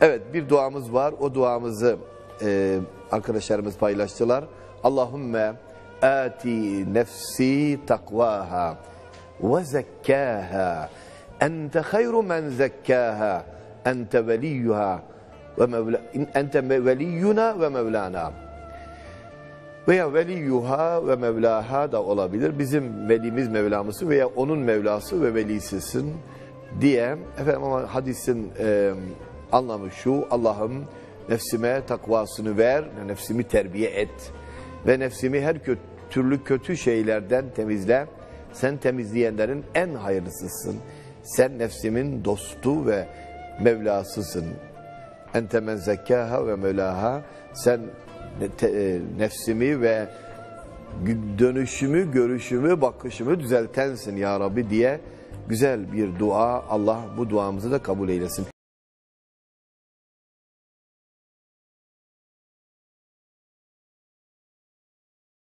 Evet bir duamız var. O duamızı e, arkadaşlarımız paylaştılar. Allahümme ati nefsi takvaha ve zekkaha ente hayru men zekkaha ente veliyyuha ve mevla ente veliyyuna ve mevlana veya veliyyuha ve mevlaha da olabilir. Bizim velimiz Mevlamızı veya onun Mevlası ve velisisin diye efendim ama hadisin e, anlamı şu Allah'ım nefsime takvasını ver nefsimi terbiye et ve nefsimi her kö türlü kötü şeylerden temizle sen temizleyenlerin en hayırlısısın sen nefsimin dostu ve Mevlasısın ente men zekkaha ve mevlaha sen e, nefsimi ve dönüşümü, görüşümü, bakışımı düzeltensin ya Rabbi diye güzel bir dua. Allah bu duamızı da kabul eylesin.